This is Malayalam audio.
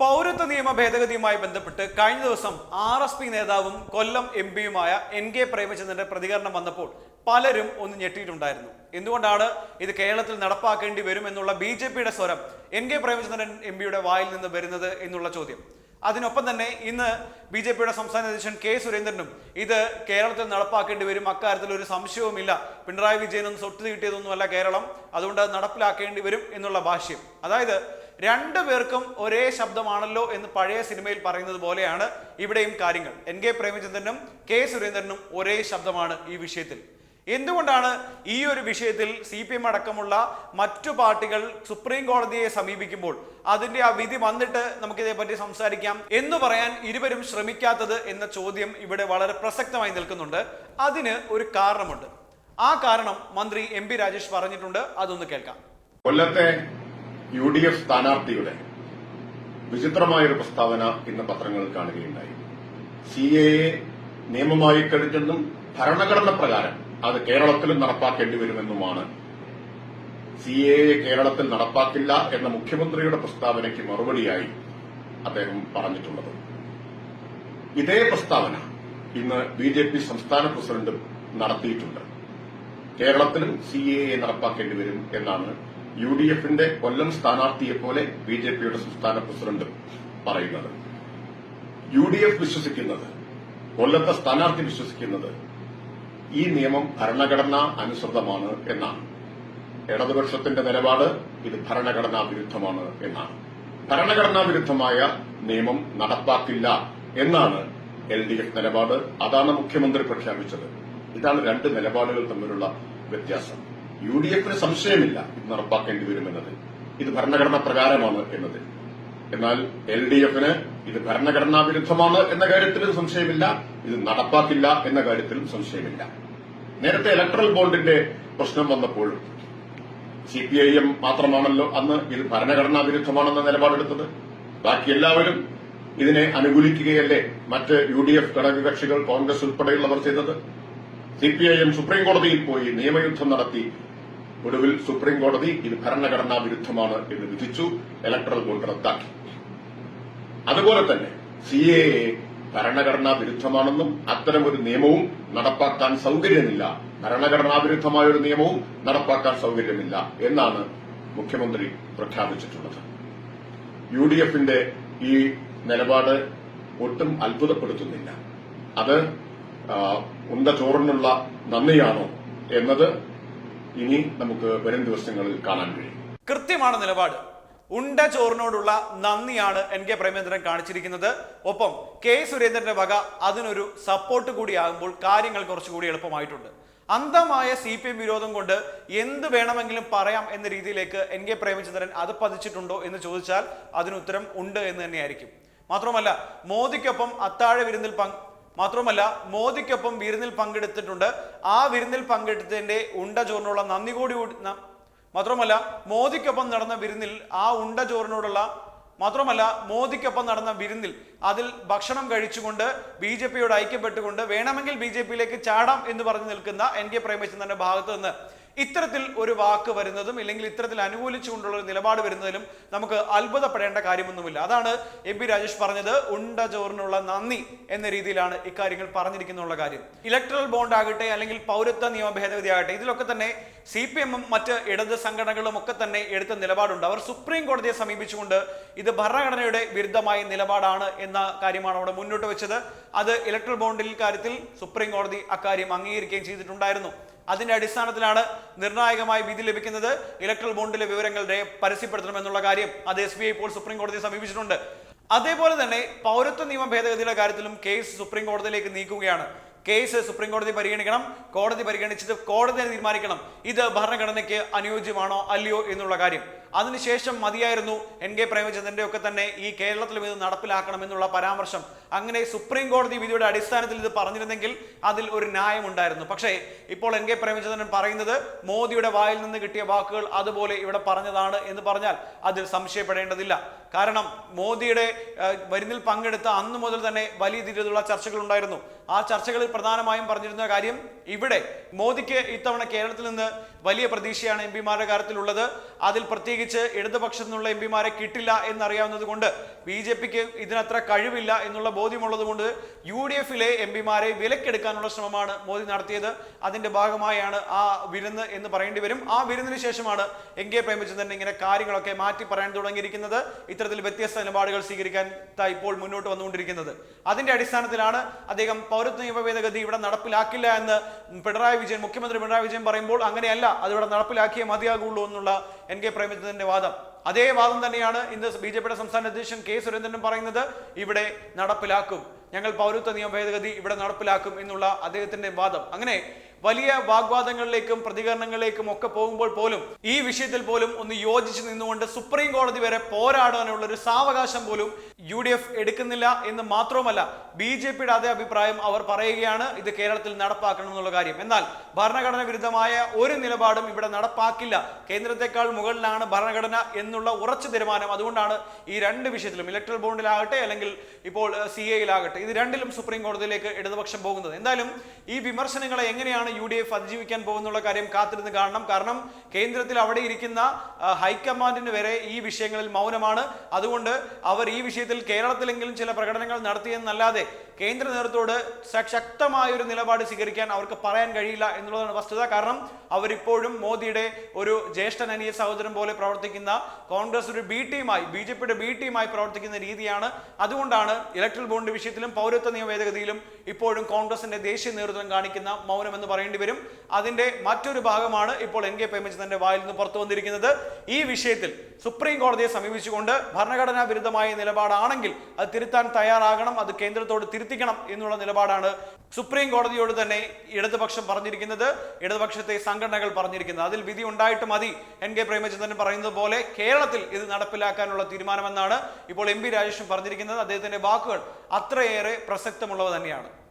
പൗരത്വ നിയമ ഭേദഗതിയുമായി ബന്ധപ്പെട്ട് കഴിഞ്ഞ ദിവസം ആർ എസ് പി നേതാവും കൊല്ലം എം പിയുമായ എൻ കെ പ്രേമചന്ദ്രന്റെ പ്രതികരണം വന്നപ്പോൾ പലരും ഒന്ന് ഞെട്ടിയിട്ടുണ്ടായിരുന്നു. എന്തുകൊണ്ടാണ് ഇത് കേരളത്തിൽ നടപ്പാക്കേണ്ടി വരും എന്നുള്ള ബി ജെ പിയുടെ സ്വരം എൻ കെ പ്രേമചന്ദ്രൻ എം പിയുടെ വായിൽ നിന്ന് വരുന്നത് എന്നുള്ള ചോദ്യം. അതിനൊപ്പം തന്നെ ഇന്ന് ബി ജെ പിയുടെ സംസ്ഥാന അധ്യക്ഷൻ കെ സുരേന്ദ്രനും ഇത് കേരളത്തിൽ നടപ്പാക്കേണ്ടി വരും അക്കാര്യത്തിൽ ഒരു സംശയവുമില്ല. പിണറായി വിജയനൊന്നും സ്വത്ത് കിട്ടിയതൊന്നുമല്ല കേരളം. അതുകൊണ്ട് അത് നടപ്പിലാക്കേണ്ടി വരും എന്നുള്ള ഭാഷ്യം. അതായത് രണ്ടു പേർക്കും ഒരേ ശബ്ദമാണല്ലോ എന്ന് പഴയ സിനിമയിൽ പറയുന്നത് പോലെയാണ് ഇവിടെയും കാര്യങ്ങൾ. എൻ കെ പ്രേമചന്ദ്രനും കെ സുരേന്ദ്രനും ഒരേ ശബ്ദമാണ് ഈ വിഷയത്തിൽ. എന്തുകൊണ്ടാണ് ഈ ഒരു വിഷയത്തിൽ സി പി എം അടക്കമുള്ള മറ്റു പാർട്ടികൾ സുപ്രീം കോടതിയെ സമീപിക്കുമ്പോൾ അതിന്റെ ആ വിധി വന്നിട്ട് നമുക്കിതേപ്പറ്റി സംസാരിക്കാം എന്ന് പറയാൻ ഇരുവരും ശ്രമിക്കാത്തത് എന്ന ചോദ്യം ഇവിടെ വളരെ പ്രസക്തമായി നിൽക്കുന്നുണ്ട്. അതിന് ഒരു കാരണമുണ്ട്. ആ കാരണം മന്ത്രി എം പി രാജേഷ് പറഞ്ഞിട്ടുണ്ട്. അതൊന്ന് കേൾക്കാം. കൊല്ലത്തെ യു ഡി എഫ് സ്ഥാനാർത്ഥിയുടെ വിചിത്രമായൊരു പ്രസ്താവന ഇന്ന് പത്രങ്ങളിൽ കാണുകയുണ്ടായി. സി എ നിയമമായി കഴിഞ്ഞെന്നും ഭരണഘടന പ്രകാരം അത് കേരളത്തിലും നടപ്പാക്കേണ്ടി വരുമെന്നുമാണ്. സി എ കേരളത്തിൽ നടപ്പാക്കില്ല എന്ന മുഖ്യമന്ത്രിയുടെ പ്രസ്താവനയ്ക്ക് മറുപടിയായി അദ്ദേഹം പറഞ്ഞിട്ടുള്ളത്. ഇതേ പ്രസ്താവന ഇന്ന് ബി ജെ പി സംസ്ഥാന പ്രസിഡന്റും നടത്തിയിട്ടുണ്ട്. കേരളത്തിലും സി എ എ നടപ്പാക്കേണ്ടി വരും എന്നാണ് യു ഡി എഫിന്റെ കൊല്ലം സ്ഥാനാർത്ഥിയെ പോലെ ബി ജെ പിയുടെ സംസ്ഥാന പ്രസിഡന്റ് പറയുന്നത്. യു ഡി എഫ് വിശ്വസിക്കുന്നത് കൊല്ലത്തെ സ്ഥാനാർത്ഥി വിശ്വസിക്കുന്നത് ഈ നിയമം ഭരണഘടനാ അനുസൃതമാണ് എന്നാണ്. ഇടതുപക്ഷത്തിന്റെ നിലപാട് ഇത് ഭരണഘടനാ വിരുദ്ധമാണ് എന്നാണ്. ഭരണഘടനാ വിരുദ്ധമായ നിയമം നടപ്പാക്കില്ല എന്നാണ് എൽ ഡി എഫ് നിലപാട്. അതാണ് മുഖ്യമന്ത്രി പ്രഖ്യാപിച്ചത്. ഇതാണ് രണ്ട് നിലപാടുകൾ തമ്മിലുള്ള വ്യത്യാസം. യു ഡി എഫിന് സംശയമില്ല ഇത് നടപ്പാക്കേണ്ടി വരുമെന്നത്. ഇത് ഭരണഘടന പ്രകാരമാണ് എന്നത്. എന്നാൽ എൽ ഡി എഫിന് ഇത് ഭരണഘടനാ വിരുദ്ധമാണ് എന്ന കാര്യത്തിലും സംശയമില്ല. ഇത് നടപ്പാക്കില്ല എന്ന കാര്യത്തിലും സംശയമില്ല. നേരത്തെ ഇലക്ട്രൽ ബോണ്ടിന്റെ പ്രശ്നം വന്നപ്പോഴും സി പി ഐ എം മാത്രമാണല്ലോ അന്ന് ഇത് ഭരണഘടനാ വിരുദ്ധമാണെന്ന നിലപാടെടുത്തത്. ബാക്കി എല്ലാവരും ഇതിനെ അനുകൂലിക്കുകയല്ലേ മറ്റ് യു ഡി എഫ് ഘടകകക്ഷികൾ കോൺഗ്രസ് ഉൾപ്പെടെയുള്ളവർ ചെയ്തത്? സി പി ഐ എം സുപ്രീംകോടതിയിൽ പോയി നിയമയുദ്ധം നടത്തി ഒടുവിൽ സുപ്രീം കോടതി ഇത് ഭരണഘടനാ വിരുദ്ധമാണ് എന്ന് വിധിച്ചു ഇലക്ട്രൽ ബോണ്ട് റദ്ദാക്കി. അതുപോലെ തന്നെ സി എ ഭരണഘടനാ വിരുദ്ധമാണെന്നും അത്തരമൊരു നിയമവും നടപ്പാക്കാൻ സൌകര്യമില്ല. ഭരണഘടനാ വിരുദ്ധമായ ഒരു നിയമവും നടപ്പാക്കാൻ സൌകര്യമില്ല എന്നാണ് മുഖ്യമന്ത്രി പ്രഖ്യാപിച്ചിട്ടുള്ളത്. യു ഡി എഫിന്റെ ഈ നിലപാട് ഒട്ടും അത്ഭുതപ്പെടുത്തുന്നില്ല. അത് ഉണ്ട ചോറിനുള്ള നന്ദിയാണോ എന്നത് ഇനി നമുക്ക് വരും ദിവസങ്ങളിൽ കാണാൻ കഴിയും. കൃത്യമാണ് നിലപാട്. ഉണ്ട ചോറിനോടുള്ള നന്ദിയാണ് എൻ കെ പ്രേമേന്ദ്രൻ കാണിച്ചിരിക്കുന്നത്. ഒപ്പം കെ സുരേന്ദ്രന്റെ വക അതിനൊരു സപ്പോർട്ട് കൂടി ആകുമ്പോൾ കാര്യങ്ങൾ കുറച്ചുകൂടി എളുപ്പമായിട്ടുണ്ട്. അന്ധമായ സി പി എം വിരോധം കൊണ്ട് എന്ത് വേണമെങ്കിലും പറയാം എന്ന രീതിയിലേക്ക് എൻ കെ പ്രേമചന്ദ്രൻ അത് പതിച്ചിട്ടുണ്ടോ എന്ന് ചോദിച്ചാൽ അതിനുത്തരം ഉണ്ട് എന്ന് തന്നെയായിരിക്കും. മാത്രമല്ല മോദിക്കൊപ്പം അത്താഴ വിരുന്നിൽ മാത്രമല്ല മോദിക്കൊപ്പം വിരുന്നിൽ പങ്കെടുത്തിട്ടുണ്ട്. ആ വിരുന്നിൽ പങ്കെടുത്തതിന്റെ ഉണ്ട ചോറിനുള്ള നന്ദി കൂടി- മാത്രമല്ല മോദിക്കൊപ്പം നടന്ന വിരുന്നിൽ ആ ഉണ്ട ചോറിനോടുള്ള മാത്രമല്ല മോദിക്കൊപ്പം നടന്ന വിരുന്നിൽ അതിൽ ഭക്ഷണം കഴിച്ചുകൊണ്ട് ബി ജെ പിയോട് ഐക്യപ്പെട്ടുകൊണ്ട് വേണമെങ്കിൽ ബി ജെ പിയിലേക്ക് ചാടാം എന്ന് പറഞ്ഞു നിൽക്കുന്ന എൻ കെ പ്രേമചന്ദ്രന്റെ ഭാഗത്ത് നിന്ന് ഇത്തരത്തിൽ ഒരു വാക്ക് വരുന്നതും ഇല്ലെങ്കിൽ ഇത്തരത്തിൽ അനുകൂലിച്ചുകൊണ്ടുള്ള ഒരു നിലപാട് വരുന്നതിലും നമുക്ക് അത്ഭുതപ്പെടേണ്ട കാര്യമൊന്നുമില്ല. അതാണ് എം പി രാജേഷ് പറഞ്ഞത് ഉണ്ട ചോറിനുള്ള നന്ദി എന്ന രീതിയിലാണ് ഇക്കാര്യങ്ങൾ പറഞ്ഞിരിക്കുന്നുള്ള കാര്യം. ഇലക്ട്രൽ ബോണ്ട് ആകട്ടെ അല്ലെങ്കിൽ പൗരത്വ നിയമ ഭേദഗതി ആകട്ടെ ഇതിലൊക്കെ തന്നെ സി പി എമ്മും മറ്റ് ഇടത് സംഘടനകളും ഒക്കെ തന്നെ എടുത്ത നിലപാടുണ്ട്. അവർ സുപ്രീം കോടതിയെ സമീപിച്ചുകൊണ്ട് ഇത് ഭരണഘടനയുടെ വിരുദ്ധമായ നിലപാടാണ് എന്ന കാര്യമാണ് അവിടെ മുന്നോട്ട് വെച്ചത്. അത് ഇലക്ട്രൽ ബോണ്ടിൽ കാര്യത്തിൽ സുപ്രീം കോടതി അക്കാര്യം അംഗീകരിക്കുകയും ചെയ്തിട്ടുണ്ടായിരുന്നു. അതിന്റെ അടിസ്ഥാനത്തിലാണ് നിർണായകമായി വിധി ലഭിക്കുന്നത്. ഇലക്ട്രൽ ബോണ്ടിലെ വിവരങ്ങൾ പരസ്യപ്പെടുത്തണമെന്നുള്ള കാര്യം അത് എസ് ബി ഐ ഇപ്പോൾ സുപ്രീം കോടതിയെ സമീപിച്ചിട്ടുണ്ട്. അതേപോലെ തന്നെ പൗരത്വ നിയമ ഭേദഗതിയുടെ കാര്യത്തിലും കേസ് സുപ്രീം കോടതിയിലേക്ക് നീക്കുകയാണ്. കേസ് സുപ്രീം കോടതി പരിഗണിക്കണം. കോടതി പരിഗണിച്ചിട്ട് കോടതി തീരുമാനിക്കണം. ഇത് ഭരണഘടനയ്ക്ക് അനുയോജ്യമാണോ അല്ലയോ എന്നുള്ള കാര്യം. അതിനുശേഷം മതിയായിരുന്നു എൻ കെ പ്രേമചന്ദ്രന്റെ ഒക്കെ തന്നെ ഈ കേരളത്തിലും ഇത് നടപ്പിലാക്കണമെന്നുള്ള പരാമർശം. അങ്ങനെ സുപ്രീം കോടതി വിധിയുടെ അടിസ്ഥാനത്തിൽ ഇത് പറഞ്ഞിരുന്നെങ്കിൽ അതിൽ ഒരു ന്യായം ഉണ്ടായിരുന്നു. പക്ഷേ ഇപ്പോൾ എൻ കെ പ്രേമചന്ദ്രൻ പറയുന്നത് മോദിയുടെ വായിൽ നിന്ന് കിട്ടിയ വാക്കുകൾ അതുപോലെ ഇവിടെ പറഞ്ഞതാണ് എന്ന് പറഞ്ഞാൽ അതിൽ സംശയപ്പെടേണ്ടതില്ല. കാരണം മോദിയുടെ വരുന്നിൽ പങ്കെടുത്ത അന്ന് മുതൽ തന്നെ വലിയ രീതിയിലുള്ള ചർച്ചകൾ ഉണ്ടായിരുന്നു. ആ ചർച്ചകളിൽ പ്രധാനമായും പറഞ്ഞിരുന്ന കാര്യം ഇവിടെ മോദിക്ക് ഇത്തവണ കേരളത്തിൽ നിന്ന് വലിയ പ്രതീക്ഷയാണ് എം പിമാരുടെ കാര്യത്തിലുള്ളത്. അതിൽ പ്രത്യേകിച്ച് പ്രത്യേകിച്ച് ഇടതുപക്ഷത്തു നിന്നുള്ള എം പിമാരെ കിട്ടില്ല എന്നറിയാവുന്നത് കൊണ്ട് ബി ജെ പിക്ക് ഇതിനത്ര കഴിവില്ല എന്നുള്ള ബോധ്യമുള്ളത് കൊണ്ട് യു ഡി എഫിലെ എം പിമാരെ വിലക്കെടുക്കാനുള്ള ശ്രമമാണ് മോദി നടത്തിയത്. അതിന്റെ ഭാഗമായാണ് ആ വിരുന്ന് എന്ന് പറയേണ്ടി വരും. ആ വിരുന്നിന് ശേഷമാണ് എൻ കെ പ്രേമചന്ദ്രൻ ഇങ്ങനെ കാര്യങ്ങളൊക്കെ മാറ്റി പറയാൻ തുടങ്ങിയിരിക്കുന്നത്. ഇത്തരത്തിൽ വ്യത്യസ്ത നിലപാടുകൾ സ്വീകരിക്കാൻ ഇപ്പോൾ മുന്നോട്ട് വന്നുകൊണ്ടിരിക്കുന്നത്. അതിന്റെ അടിസ്ഥാനത്തിലാണ് അദ്ദേഹം പൗരത്വ നിയമ ഭേദഗതി ഇവിടെ നടപ്പിലാക്കില്ല എന്ന് പിണറായി വിജയൻ മുഖ്യമന്ത്രി പിണറായി വിജയൻ പറയുമ്പോൾ അങ്ങനെയല്ല അതിവിടെ നടപ്പിലാക്കിയേ മതിയാകുള്ളൂ എന്നുള്ള എൻ കെ പ്രേമചന്ദ്രന്റെ വാദം. അതേ വാദം തന്നെയാണ് ഇന്ന് ബി ജെ പിയുടെ സംസ്ഥാന അധ്യക്ഷൻ കെ സുരേന്ദ്രനും പറയുന്നത് ഇവിടെ നടപ്പിലാക്കും. ഞങ്ങൾ പൗരത്വ നിയമ ഭേദഗതി ഇവിടെ നടപ്പിലാക്കും എന്നുള്ള അദ്ദേഹത്തിന്റെ വാദം. അങ്ങനെ വലിയ വാഗ്വാദങ്ങളിലേക്കും പ്രതികരണങ്ങളിലേക്കും ഒക്കെ പോകുമ്പോൾ പോലും ഈ വിഷയത്തിൽ പോലും ഒന്ന് യോജിച്ച് നിന്നുകൊണ്ട് സുപ്രീം കോടതി വരെ പോരാടാനുള്ള ഒരു സാവകാശം പോലും യു ഡി എഫ് എടുക്കുന്നില്ല എന്ന് മാത്രവുമല്ല ബി ജെ പിയുടെ അതേ അഭിപ്രായം അവർ പറയുകയാണ് ഇത് കേരളത്തിൽ നടപ്പാക്കണം എന്നുള്ള കാര്യം. എന്നാൽ ഭരണഘടന വിരുദ്ധമായ ഒരു നിലപാടും ഇവിടെ നടപ്പാക്കില്ല. കേന്ദ്രത്തെക്കാൾ മുകളിലാണ് ഭരണഘടന എന്നുള്ള ഉറച്ച തീരുമാനം അതുകൊണ്ടാണ് ഈ രണ്ട് വിഷയത്തിലും ഇലക്ട്രൽ ബോണ്ടിലാകട്ടെ അല്ലെങ്കിൽ ഇപ്പോൾ സി എയിലാകട്ടെ ഇത് രണ്ടിലും സുപ്രീം കോടതിയിലേക്ക് ഇടതുപക്ഷം പോകുന്നത്. എന്തായാലും ഈ വിമർശനങ്ങളെ എങ്ങനെയാണ് യു ഡി എഫ് അതിജീവിക്കാൻ പോകുന്നുള്ള കാര്യം കാത്തിരുന്ന് കാണണം. കാരണം കേന്ദ്രത്തിൽ അവിടെ ഇരിക്കുന്ന ഹൈക്കമാൻഡിന് വരെ ഈ വിഷയങ്ങളിൽ മൗനമാണ്. അതുകൊണ്ട് അവർ ഈ വിഷയത്തിൽ കേരളത്തിലെങ്കിലും ചില പ്രകടനങ്ങൾ നടത്തിയെന്നല്ലാതെ കേന്ദ്ര നേതൃത്വത്തോട് ശക്തമായ ഒരു നിലപാട് സ്വീകരിക്കാൻ അവർക്ക് പറയാൻ കഴിയില്ല എന്നുള്ളതാണ് വസ്തുത. കാരണം അവരിപ്പോഴും മോദിയുടെ ഒരു ജ്യേഷ്ഠൻ അനിയ സഹോദരൻ പോലെ പ്രവർത്തിക്കുന്ന കോൺഗ്രസ് ഒരു ബി ടീമായി ബി ജെ പിയുടെ ബി ടീമായി പ്രവർത്തിക്കുന്ന രീതിയാണ്. അതുകൊണ്ടാണ് ഇലക്ട്രൽ ബോണ്ട് വിഷയത്തിലും പൗരത്വ നിയമ ഭേദഗതിയിലും ഇപ്പോഴും കോൺഗ്രസിന്റെ ദേശീയ നേതൃത്വം കാണിക്കുന്ന മൗനം എന്ന് പറയേണ്ടി വരും. അതിന്റെ മറ്റൊരു ഭാഗമാണ് ഇപ്പോൾ എൻ കെ പ്രേമചന്ദ്രന്റെ വായിൽ നിന്ന് പുറത്തു വന്നിരിക്കുന്നത്. ഈ വിഷയത്തിൽ സുപ്രീം കോടതിയെ സമീപിച്ചുകൊണ്ട് ഭരണഘടനാ വിരുദ്ധമായ നിലപാടാണെങ്കിൽ അത് തിരുത്താൻ തയ്യാറാകണം അത് കേന്ദ്രത്തോട് തിരുത്തിക്കണം എന്നുള്ള നിലപാടാണ് സുപ്രീം കോടതിയോട് തന്നെ ഇടതുപക്ഷം പറഞ്ഞിരിക്കുന്നത്. ഇടതുപക്ഷത്തെ സംഘടനകൾ പറഞ്ഞിരിക്കുന്നത്. അതിൽ വിധി ഉണ്ടായിട്ട് മതി. എൻ കെ പ്രേമചന്ദ്രൻ പറയുന്നത് പോലെ കേരളത്തിൽ ഇത് നടപ്പിലാക്കാനുള്ള തീരുമാനമെന്നാണ് ഇപ്പോൾ എം പി രാജേഷും പറഞ്ഞിരിക്കുന്നത്. അദ്ദേഹത്തിന്റെ വാക്കുകൾ അത്രയേറെ പ്രസക്തമുള്ളവ തന്നെയാണ്.